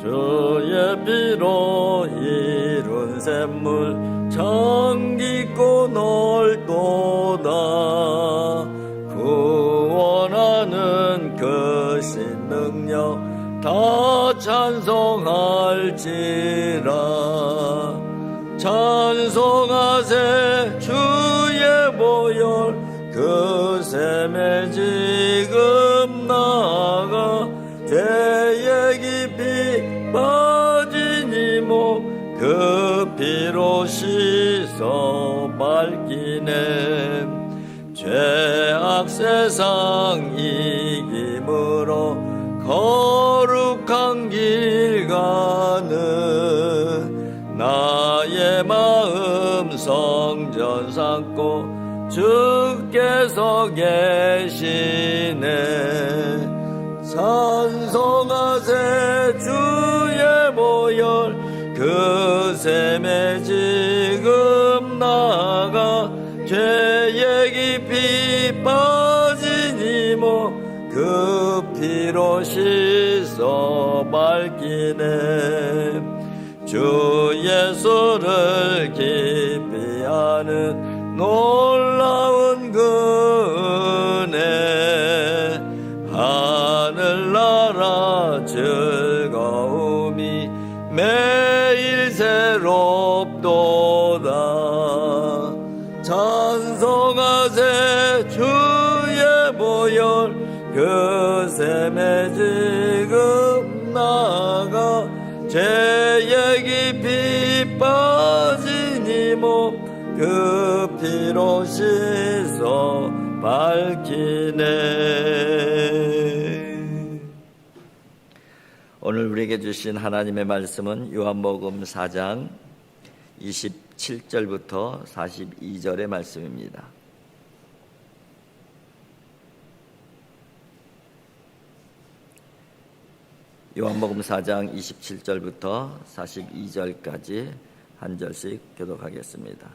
주의 피로 이룬 샘물 정깊고 넓도다 구원하는 그 신능력 다 찬송할지라 그 샘에 지금 나가 죄의 깊이 빠진 이목 그 피로 씻어 밝히네. 죄악 세상 주께서 계시네. 찬송하세 주의 보혈 그 샘에 지금 나가 죄의 깊이 빠진 이모. 그 피로 씻어 밝히네. 주 예수를 아는 놀 보혈 그 샘에 지금 나가 죄의 깊이 빠진 이모 그 피로 씻어 밝히네 오늘 우리에게 주신 하나님의 말씀은 요한복음 4장 27절부터 42절의 말씀입니다. 요한복음 4장 27절부터 42절까지 한 절씩 교독하겠습니다.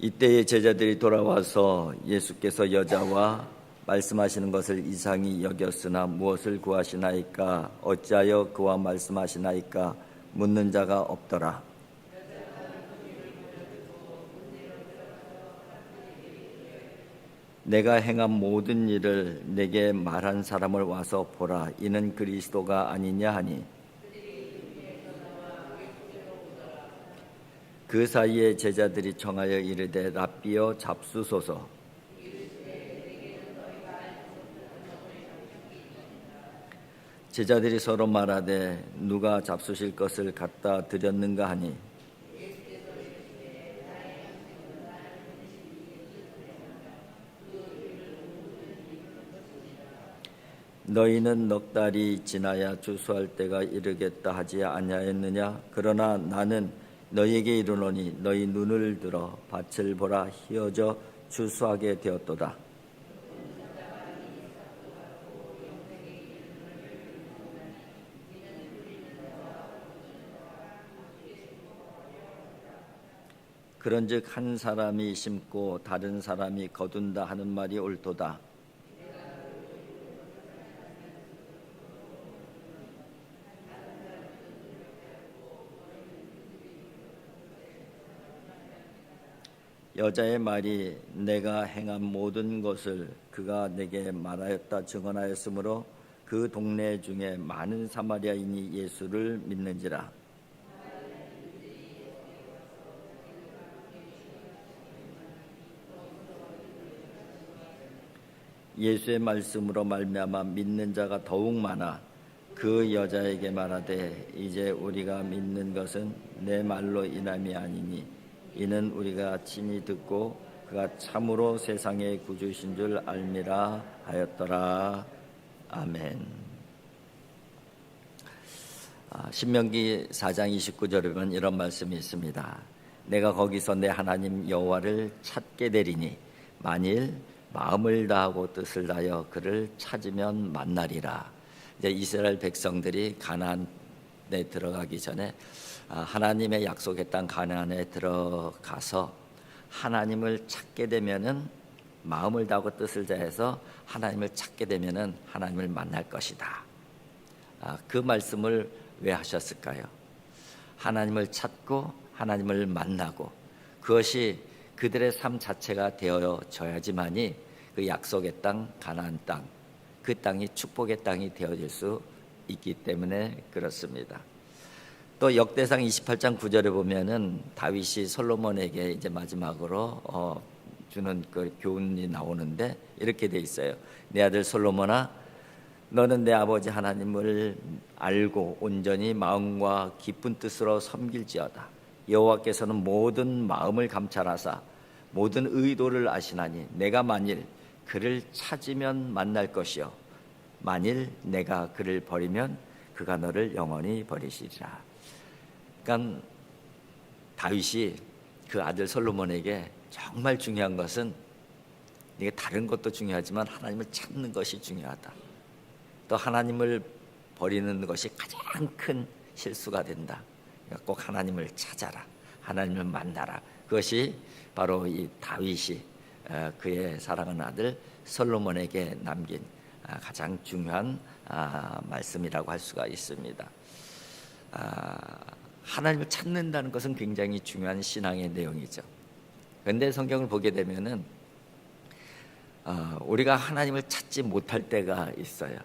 이때의 제자들이 돌아와서 예수께서 여자와 말씀하시는 것을 이상히 여겼으나 무엇을 구하시나이까 어찌하여 그와 말씀하시나이까 묻는 자가 없더라. 내가 행한 모든 일을 내게 말한 사람을 와서 보라. 이는 그리스도가 아니냐 하니. 그 사이에 제자들이 청하여 이르되 랍비여 잡수소서. 제자들이 서로 말하되 누가 잡수실 것을 갖다 드렸는가 하니 너희는 넉 달이 지나야 주수할 때가 이르겠다 하지 아니하였느냐? 그러나 나는 너희에게 이르노니 너희 눈을 들어 밭을 보라 희어져 주수하게 되었도다. 그런즉 한 사람이 심고 다른 사람이 거둔다 하는 말이 옳도다 여자의 말이 내가 행한 모든 것을 그가 내게 말하였다 증언하였으므로 그 동네 중에 많은 사마리아인이 예수를 믿는지라. 예수의 말씀으로 말미암아 믿는 자가 더욱 많아 그 여자에게 말하되 이제 우리가 믿는 것은 내 말로 인함이 아니니 이는 우리가 친히 듣고 그가 참으로 세상의 구주신 줄 알미라 하였더라 아멘. 아, 신명기 4장 29절에 보면 이런 말씀이 있습니다. 내가 거기서 내 하나님 여호와를 찾게 되리니 만일 마음을 다하고 뜻을 다하여 그를 찾으면 만나리라. 이제 이스라엘 백성들이 가나안에 들어가기 전에 아, 하나님의 약속의 땅 가나안에 들어가서 하나님을 찾게 되면은 마음을 다하고 뜻을 다해서 하나님을 찾게 되면은 하나님을 만날 것이다. 아, 그 말씀을 왜 하셨을까요? 하나님을 찾고 하나님을 만나고 그것이 그들의 삶 자체가 되어져야지만이 그 약속의 땅 가나안 땅, 그 땅이 축복의 땅이 되어질 수 있기 때문에 그렇습니다. 또 역대상 28장 9절에 보면은 다윗이 솔로몬에게 이제 마지막으로 어, 주는 그 교훈이 나오는데 이렇게 돼 있어요. 내 아들 솔로몬아 너는 내 아버지 하나님을 알고 온전히 마음과 기쁜 뜻으로 섬길지어다. 여호와께서는 모든 마음을 감찰하사 모든 의도를 아시나니 내가 만일 그를 찾으면 만날 것이요 만일 내가 그를 버리면 그가 너를 영원히 버리시리라. 그러니까 다윗이 그 아들 솔로몬에게 정말 중요한 것은 이게 다른 것도 중요하지만 하나님을 찾는 것이 중요하다. 또 하나님을 버리는 것이 가장 큰 실수가 된다. 그러니까 꼭 하나님을 찾아라. 하나님을 만나라. 그것이 바로 이 다윗이 어, 그의 사랑하는 아들 솔로몬에게 남긴 아, 가장 중요한 아, 말씀이라고 할 수가 있습니다. 아, 하나님을 찾는다는 것은 굉장히 중요한 신앙의 내용이죠. 그런데 성경을 보게 되면은 어, 우리가 하나님을 찾지 못할 때가 있어요.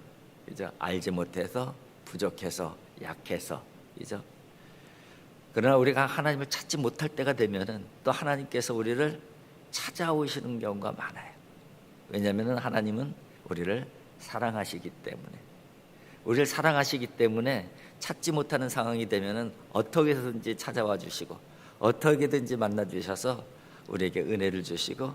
그죠? 알지 못해서 부족해서 약해서 그죠? 그러나 우리가 하나님을 찾지 못할 때가 되면은 또 하나님께서 우리를 찾아오시는 경우가 많아요. 왜냐하면 하나님은 우리를 사랑하시기 때문에 우리를 사랑하시기 때문에 찾지 못하는 상황이 되면은 어떻게 해서든지 찾아와 주시고 어떻게든지 만나 주셔서 우리에게 은혜를 주시고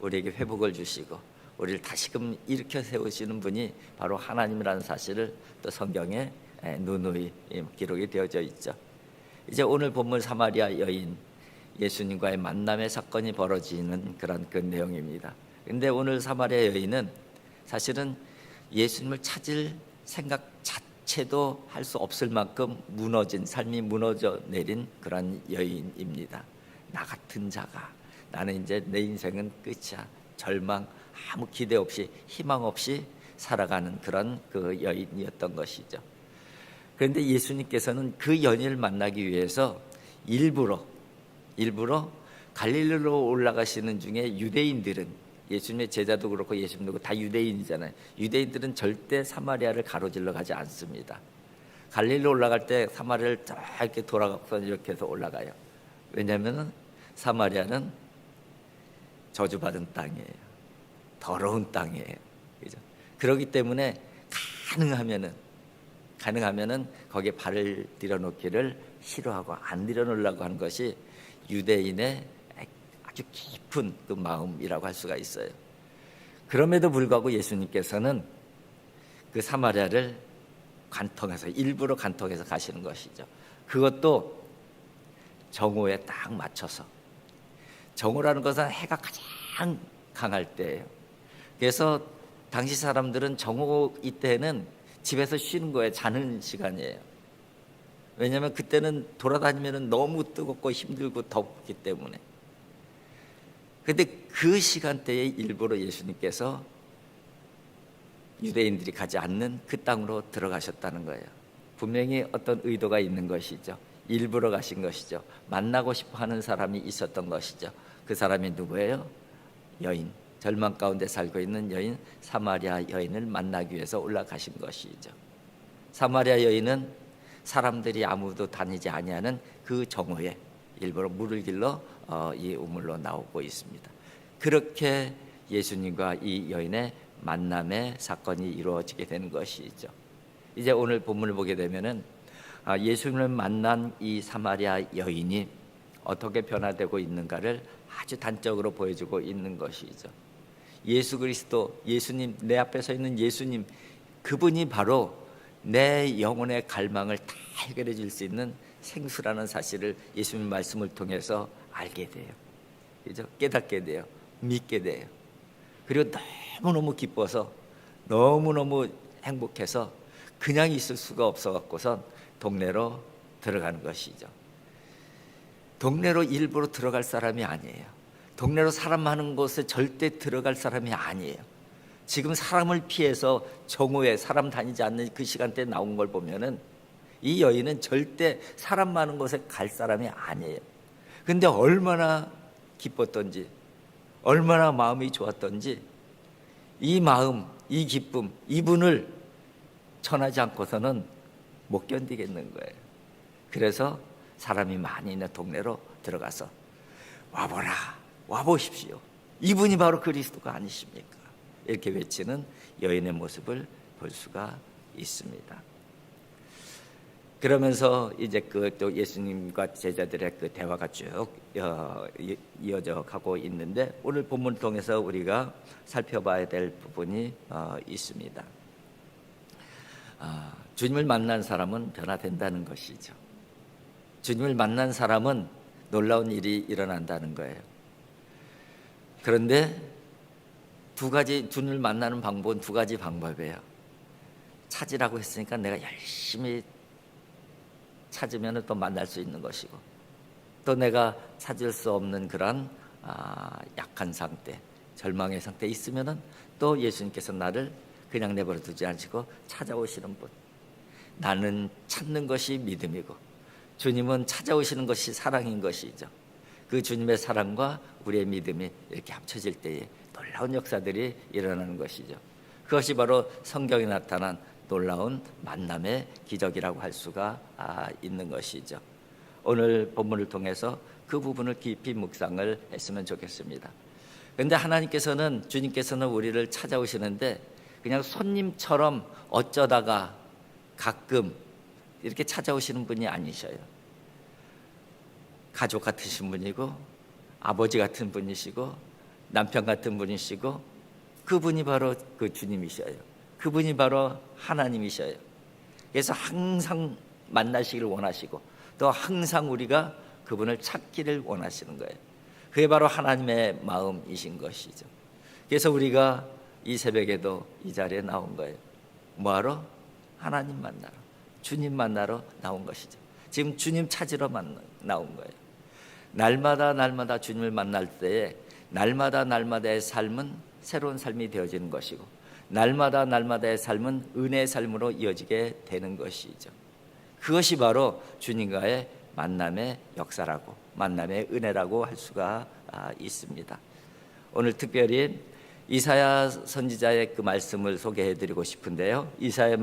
우리에게 회복을 주시고 우리를 다시금 일으켜 세우시는 분이 바로 하나님이라는 사실을 또 성경에 누누이 기록이 되어져 있죠. 이제 오늘 본문 사마리아 여인 예수님과의 만남의 사건이 벌어지는 그런 그 내용입니다. 근데 오늘 사마리아 여인은 사실은 예수님을 찾을 생각 자체 도 할 수 없을 만큼 무너진 삶이 무너져 내린 그런 여인입니다. 나 같은 자가 나는 이제 내 인생은 끝이야. 절망 아무 기대 없이 희망 없이 살아가는 그런 그 여인이었던 것이죠. 그런데 예수님께서는 그 연인을 만나기 위해서 일부러 일부러 갈릴리로 올라가시는 중에 유대인들은 예수님의 제자도 그렇고 예수님도 그렇고 다 유대인이잖아요. 유대인들은 절대 사마리아를 가로질러 가지 않습니다. 갈릴리 올라갈 때 사마리아를 쫙 이렇게 돌아가서 이렇게 해서 올라가요. 왜냐하면 사마리아는 저주받은 땅이에요. 더러운 땅이에요. 그죠? 그렇기 때문에 가능하면은 가능하면은 거기에 발을 들여놓기를 싫어하고 안 들여놓으려고 하는 것이 유대인의 아주 깊은 그 마음이라고 할 수가 있어요. 그럼에도 불구하고 예수님께서는 그 사마리아를 관통해서 일부러 관통해서 가시는 것이죠. 그것도 정오에 딱 맞춰서 정오라는 것은 해가 가장 강할 때예요. 그래서 당시 사람들은 정오 이때는 집에서 쉬는 거예요. 자는 시간이에요. 왜냐하면 그때는 돌아다니면 너무 뜨겁고 힘들고 덥기 때문에. 근데 그 시간대에 일부러 예수님께서 유대인들이 가지 않는 그 땅으로 들어가셨다는 거예요. 분명히 어떤 의도가 있는 것이죠. 일부러 가신 것이죠. 만나고 싶어 하는 사람이 있었던 것이죠. 그 사람이 누구예요? 여인. 절망 가운데 살고 있는 여인 사마리아 여인을 만나기 위해서 올라가신 것이죠. 사마리아 여인은 사람들이 아무도 다니지 아니하는 그 정오에 일부러 물을 길러 어, 이 우물로 나오고 있습니다. 그렇게 예수님과 이 여인의 만남의 사건이 이루어지게 되는 것이죠. 이제 오늘 본문을 보게 되면은 아, 예수님을 만난 이 사마리아 여인이 어떻게 변화되고 있는가를 아주 단적으로 보여주고 있는 것이죠. 예수 그리스도, 예수님 내 앞에 서 있는 예수님 그분이 바로 내 영혼의 갈망을 다 해결해 줄 수 있는 생수라는 사실을 예수님 말씀을 통해서 알게 돼요. 그죠? 깨닫게 돼요. 믿게 돼요. 그리고 너무너무 기뻐서 너무너무 행복해서 그냥 있을 수가 없어 갖고선 동네로 들어가는 것이죠. 동네로 일부러 들어갈 사람이 아니에요. 동네로 사람 많은 곳에 절대 들어갈 사람이 아니에요. 지금 사람을 피해서 정오에 사람 다니지 않는 그 시간대에 나온 걸 보면은 이 여인은 절대 사람 많은 곳에 갈 사람이 아니에요. 근데 얼마나 기뻤던지, 얼마나 마음이 좋았던지, 이 마음, 이 기쁨, 이분을 전하지 않고서는 못 견디겠는 거예요. 그래서 사람이 많이 있는 동네로 들어가서 와보라, 와보십시오. 이분이 바로 그리스도가 아니십니까? 이렇게 외치는 여인의 모습을 볼 수가 있습니다. 그러면서 이제 그 또 예수님과 제자들의 그 대화가 쭉 어, 이- 이어져 가고 있는데 오늘 본문을 통해서 우리가 살펴봐야 될 부분이 어, 있습니다. 아, 주님을 만난 사람은 변화된다는 것이죠. 주님을 만난 사람은 놀라운 일이 일어난다는 거예요. 그런데 두 가지 주님을 만나는 방법은 두 가지 방법이에요. 찾으라고 했으니까 내가 열심히 찾으면 또 만날 수 있는 것이고 또 내가 찾을 수 없는 그런 아, 약한 상태, 절망의 상태에 있으면은 또 예수님께서 나를 그냥 내버려 두지 않으시고 찾아오시는 분. 나는 찾는 것이 믿음이고 주님은 찾아오시는 것이 사랑인 것이죠. 그 주님의 사랑과 우리의 믿음이 이렇게 합쳐질 때에 놀라운 역사들이 일어나는 것이죠. 그것이 바로 성경에 나타난 놀라운 만남의 기적이라고 할 수가 아, 있는 것이죠. 오늘 본문을 통해서 그 부분을 깊이 묵상을 했으면 좋겠습니다. 그런데 하나님께서는 주님께서는 우리를 찾아오시는데 그냥 손님처럼 어쩌다가 가끔 이렇게 찾아오시는 분이 아니셔요. 가족 같으신 분이고 아버지 같은 분이시고 남편 같은 분이시고 그분이 바로 그 주님이셔요. 그분이 바로 하나님이셔요. 그래서 항상 만나시기를 원하시고 또 항상 우리가 그분을 찾기를 원하시는 거예요. 그게 바로 하나님의 마음이신 것이죠. 그래서 우리가 이 새벽에도 이 자리에 나온 거예요. 뭐하러? 하나님 만나러, 주님 만나러 나온 것이죠. 지금 주님 찾으러 나온 거예요. 날마다 날마다 주님을 만날 때에 날마다 날마다의 삶은 새로운 삶이 되어지는 것이고 날마다 날마다의 삶은 은혜의 삶으로 이어지게 되는 것이죠. 그것이 바로 주님과의 만남의 역사라고 만남의 은혜라고 할 수가 아, 있습니다. 오늘 특별히 이사야 선지자의 그 말씀을 소개해 드리고 싶은데요. 이사야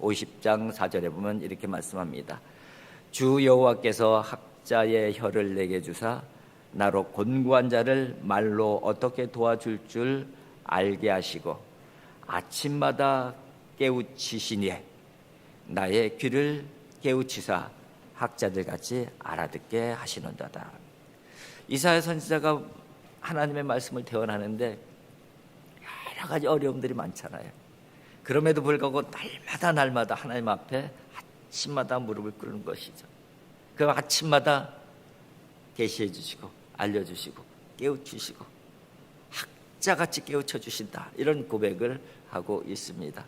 50장 4절에 보면 이렇게 말씀합니다. 주 여호와께서 학자의 혀를 내게 주사 나로 곤고한 자를 말로 어떻게 도와줄 줄 알게 하시고 아침마다 깨우치시니 나의 귀를 깨우치사 학자들 같이 알아듣게 하시는도다. 이사야 선지자가 하나님의 말씀을 대언하는데 여러 가지 어려움들이 많잖아요. 그럼에도 불구하고 날마다 날마다 하나님 앞에 아침마다 무릎을 꿇는 것이죠. 그 아침마다 계시해 주시고 알려 주시고 깨우치시고 학자같이 깨우쳐 주신다. 이런 고백을 하고 있습니다.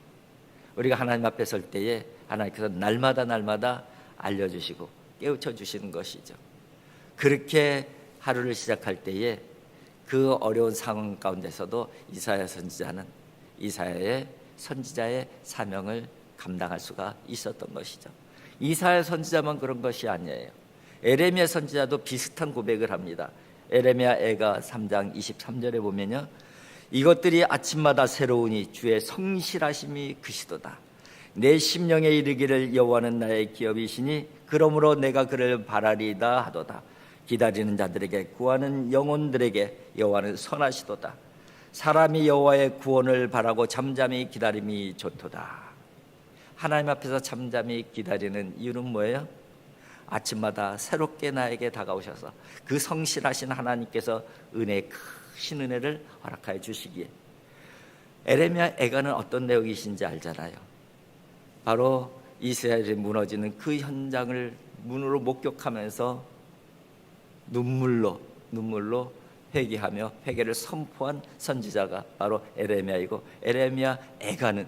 우리가 하나님 앞에 설 때에 하나님께서 날마다 날마다 알려 주시고 깨우쳐 주시는 것이죠. 그렇게 하루를 시작할 때에 그 어려운 상황 가운데서도 이사야 선지자는 이사야의 선지자의 사명을 감당할 수가 있었던 것이죠. 이사야 선지자만 그런 것이 아니에요. 에레미야 선지자도 비슷한 고백을 합니다. 에레미야 애가 3장 23절에 보면요. 이것들이 아침마다 새로우니 주의 성실하심이 그시도다. 내 심령에 이르기를 여호와는 나의 기업이시니 그러므로 내가 그를 바라리다 하도다. 기다리는 자들에게 구하는 영혼들에게 여호와는 선하시도다. 사람이 여호와의 구원을 바라고 잠잠히 기다림이 좋도다. 하나님 앞에서 잠잠히 기다리는 이유는 뭐예요? 아침마다 새롭게 나에게 다가오셔서 그 성실하신 하나님께서 은혜 크신 은혜를 허락하여 주시기에 에레미야 애가는 어떤 내용이신지 알잖아요. 바로 이스라엘이 무너지는 그 현장을 문으로 목격하면서 눈물로 눈물로 회개하며 회개를 선포한 선지자가 바로 에레미야이고 에레미야 애가는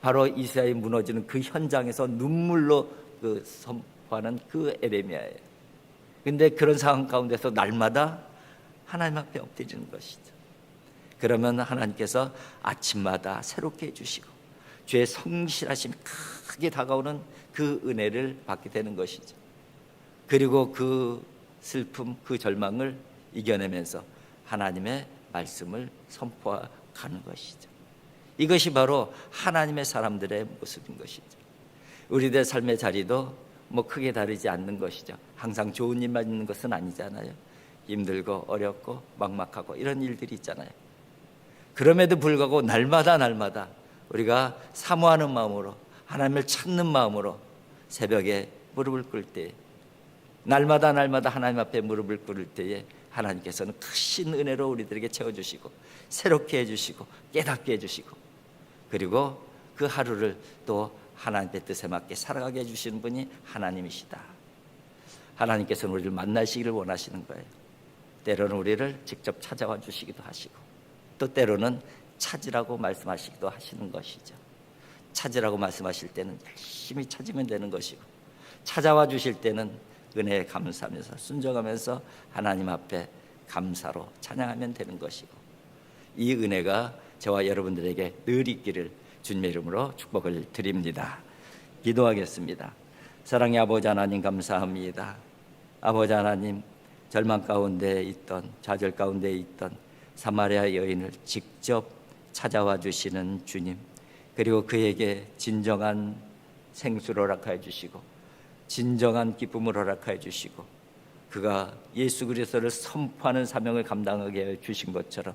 바로 이스라엘이 무너지는 그 현장에서 눈물로 그 선 포하는 그 에레미야예요. 근데 그런 상황 가운데서 날마다 하나님 앞에 엎드리는 것이죠. 그러면 하나님께서 아침마다 새롭게 해주시고 주의 성실하심 크게 다가오는 그 은혜를 받게 되는 것이죠. 그리고 그 슬픔, 그 절망을 이겨내면서 하나님의 말씀을 선포하는 것이죠. 이것이 바로 하나님의 사람들의 모습인 것이죠. 우리들 삶의 자리도 뭐 크게 다르지 않는 것이죠. 항상 좋은 일만 있는 것은 아니잖아요. 힘들고 어렵고 막막하고 이런 일들이 있잖아요. 그럼에도 불구하고 날마다 날마다 우리가 사모하는 마음으로 하나님을 찾는 마음으로 새벽에 무릎을 꿇을 때 날마다 날마다 하나님 앞에 무릎을 꿇을 때에 하나님께서는 크신 은혜로 우리들에게 채워주시고 새롭게 해주시고 깨닫게 해주시고 그리고 그 하루를 또 하나님의 뜻에 맞게 살아가게 해주시는 분이 하나님이시다. 하나님께서는 우리를 만나시기를 원하시는 거예요. 때로는 우리를 직접 찾아와 주시기도 하시고 또 때로는 찾으라고 말씀하시기도 하시는 것이죠. 찾으라고 말씀하실 때는 열심히 찾으면 되는 것이고 찾아와 주실 때는 은혜에 감사하면서 순종하면서 하나님 앞에 감사로 찬양하면 되는 것이고 이 은혜가 저와 여러분들에게 늘 있기를 주님의 이름으로 축복을 드립니다. 기도하겠습니다. 사랑의 아버지 하나님 감사합니다. 아버지 하나님 절망 가운데 있던 좌절 가운데 있던 사마리아 여인을 직접 찾아와 주시는 주님 그리고 그에게 진정한 생수를 허락하여 주시고 진정한 기쁨을 허락하여 주시고 그가 예수 그리스도를 선포하는 사명을 감당하게 해 주신 것처럼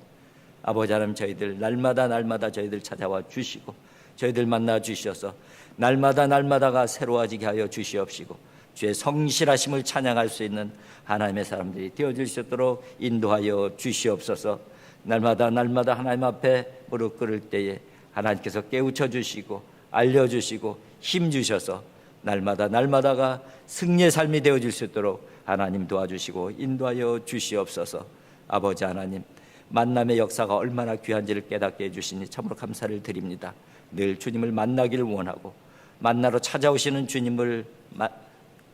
아버지 하나님 저희들 날마다 날마다 저희들 찾아와 주시고 저희들 만나 주셔서 날마다 날마다가 새로워지게 하여 주시옵시고 주의 성실하심을 찬양할 수 있는 하나님의 사람들이 되어질 수 있도록 인도하여 주시옵소서. 날마다 날마다 하나님 앞에 무릎 꿇을 때에 하나님께서 깨우쳐 주시고 알려 주시고 힘 주셔서 날마다 날마다가 승리의 삶이 되어질 수 있도록 하나님 도와주시고 인도하여 주시옵소서. 아버지 하나님 만남의 역사가 얼마나 귀한지를 깨닫게 해주시니 참으로 감사를 드립니다. 늘 주님을 만나기를 원하고 만나러 찾아오시는 주님을 마,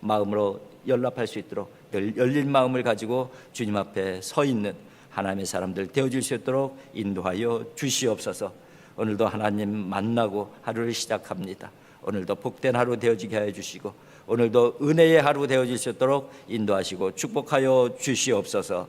마음으로 연락할 수 있도록 늘 열린 마음을 가지고 주님 앞에 서 있는 하나님의 사람들 되어질 수 있도록 인도하여 주시옵소서. 오늘도 하나님 만나고 하루를 시작합니다. 오늘도 복된 하루 되어지게 하여 주시고 오늘도 은혜의 하루 되어질 수 있도록 인도하시고 축복하여 주시옵소서